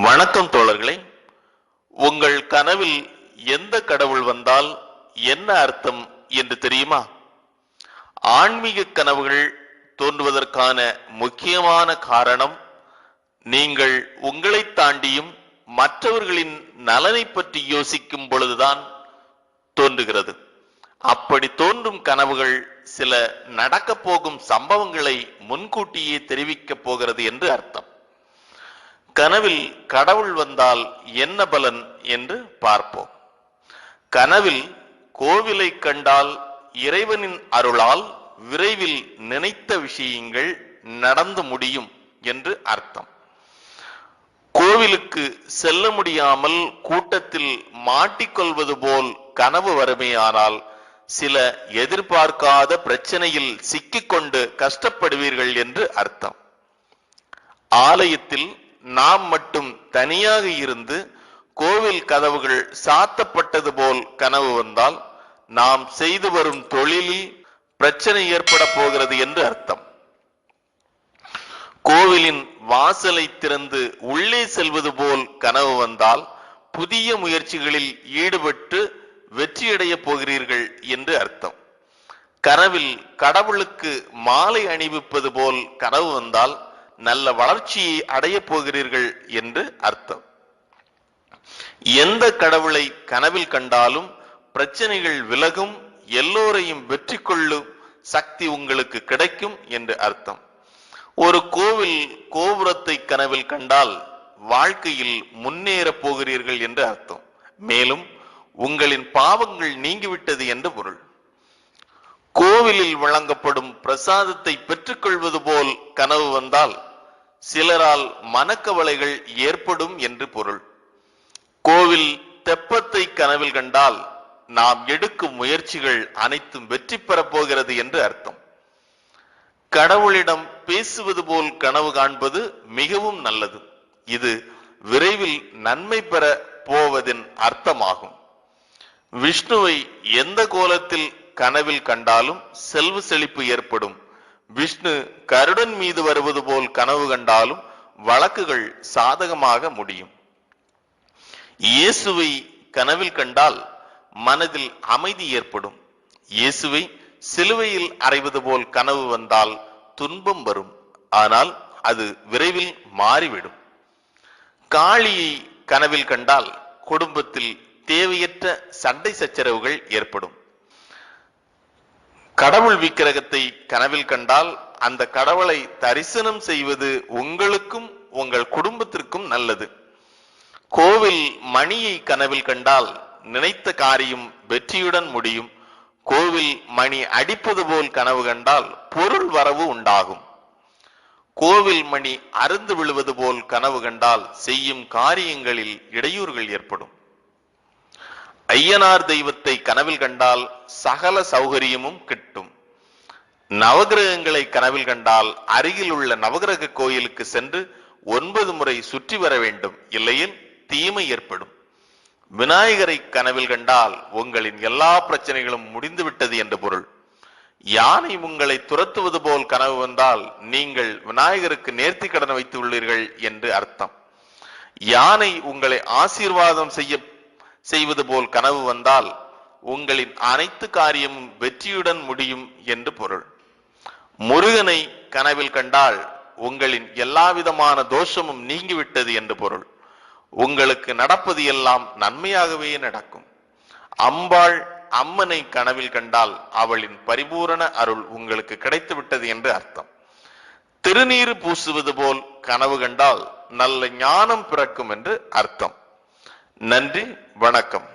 வணக்கம் தோழர்களே. உங்கள் கனவில் எந்த கடவுள் வந்தால் என்ன அர்த்தம் என்று தெரியுமா? ஆன்மீக கனவுகள் தோன்றுவதற்கான முக்கியமான காரணம் நீங்கள் உங்களை தாண்டியும் மற்றவர்களின் நலனை பற்றி யோசிக்கும் பொழுதுதான் தோன்றுகிறது. அப்படி தோன்றும் கனவுகள் சில நடக்கப் போகும் சம்பவங்களை முன்கூட்டியே தெரிவிக்கப் போகிறது என்று அர்த்தம். கனவில் கடவுள் வந்தால் என்ன பலன் என்று பார்ப்போம். கனவில் கோவிலை கண்டால் இறைவனின் அருளால் விரைவில் நினைத்த விஷயங்கள் நடந்து முடியும் என்று அர்த்தம். கோவிலுக்கு செல்ல முடியாமல் கூட்டத்தில் மாட்டிக்கொள்வது போல் கனவு வறுமையானால் சில எதிர்பார்க்காத பிரச்சனையில் சிக்கிக்கொண்டு கஷ்டப்படுவீர்கள் என்று அர்த்தம். ஆலயத்தில் நாம் மட்டும் தனியாக இருந்து கோவில் கதவுகள் சாத்தப்பட்டது போல் கனவு வந்தால் நாம் செய்து வரும் தொழிலில் பிரச்சனை ஏற்பட போகிறது என்று அர்த்தம். கோவிலின் வாசலை திறந்து உள்ளே செல்வது போல் கனவு வந்தால் புதிய முயற்சிகளில் ஈடுபட்டு வெற்றியடைய போகிறீர்கள் என்று அர்த்தம். கனவில் கடவுளுக்கு மாலை அணிவிப்பது போல் கனவு வந்தால் நல்ல வளர்ச்சியை அடைய போகிறீர்கள் என்று அர்த்தம். எந்த கடவுளை கனவில் கண்டாலும் பிரச்சனைகள் விலகும் எல்லோரையும் வெற்றி கொள்ளும் சக்தி உங்களுக்கு கிடைக்கும் என்று அர்த்தம். ஒரு கோவில் கோபுரத்தை கனவில் கண்டால் வாழ்க்கையில் முன்னேற போகிறீர்கள் என்று அர்த்தம். மேலும் உங்களின் பாவங்கள் நீங்கிவிட்டது என்று பொருள். கோவிலில் வழங்கப்படும் பிரசாதத்தை பெற்றுக்கொள்வது போல் கனவு வந்தால் சிலரால் மனக்கவலைகள் ஏற்படும் என்று பொருள். கோவில் தெப்பத்தை கனவில் கண்டால் நாம் எடுக்கும் முயற்சிகள் அனைத்தும் வெற்றி பெறப் போகிறது என்று அர்த்தம். கடவுளிடம் பேசுவது போல் கனவு காண்பது மிகவும் நல்லது. இது விரைவில் நன்மை பெற போவதின் அர்த்தமாகும். விஷ்ணுவை எந்த கோலத்தில் கனவில் கண்டாலும் செல்வ செழிப்பு ஏற்படும். விஷ்ணு கருடன் மீது வருவது போல் கனவு கண்டாலும் வழக்குகள் சாதகமாக முடியும். இயேசுவை கனவில் கண்டால் மனதில் அமைதி ஏற்படும். இயேசுவை சிலுவையில் அறைவது போல் கனவு வந்தால் துன்பம் வரும். ஆனால் அது விரைவில் மாறிவிடும். காளியை கனவில் கண்டால் குடும்பத்தில் தேவையற்ற சண்டை சச்சரவுகள் ஏற்படும். கடவுள் விக்கிரகத்தை கனவில் கண்டால் அந்த கடவுளை தரிசனம் செய்வது உங்களுக்கும் உங்கள் குடும்பத்திற்கும் நல்லது. கோவில் மணியை கனவில் கண்டால் நினைத்த காரியம் வெற்றியுடன் முடியும். கோவில் மணி அடிப்பது போல் கனவு கண்டால் பொருள் வரவு உண்டாகும். கோவில் மணி அருந்து விழுவது போல் கனவு கண்டால் செய்யும் காரியங்களில் இடையூறுகள் ஏற்படும். ஐயனார் தெய்வத்தை கனவில் கண்டால் சகல சௌகரியமும் கிட்டும். நவகிரகங்களை கனவில் கண்டால் அருகில் உள்ள நவகிரக கோயிலுக்கு சென்று ஒன்பது முறை சுற்றி வர வேண்டும். இல்லையில் தீமை ஏற்படும். விநாயகரை கனவில் கண்டால் உங்களின் எல்லா பிரச்சனைகளும் முடிந்துவிட்டது என்று பொருள். யானை உங்களை துரத்துவது போல் கனவு வந்தால் நீங்கள் விநாயகருக்கு நேர்த்தி கடன் வைத்து உள்ளீர்கள் என்று அர்த்தம். யானை உங்களை ஆசீர்வாதம் செய்ய செய்வது போல் கனவு வந்தால் உங்களின் அனைத்து காரியமும் வெற்றியுடன் முடியும் என்று பொருள். முருகனை கனவில் கண்டால் உங்களின் எல்லாவிதமான தோஷமும் நீங்கிவிட்டது என்று பொருள். உங்களுக்கு நடப்பது எல்லாம் நன்மையாகவே நடக்கும். அம்பாள் அம்மனை கனவில் கண்டால் அவளின் பரிபூரண அருள் உங்களுக்கு கிடைத்து விட்டது என்று அர்த்தம். திருநீர் பூசுவது போல் கனவு கண்டால் நல்ல ஞானம் பிறக்கும் என்று அர்த்தம். நன்றி வணக்கம்.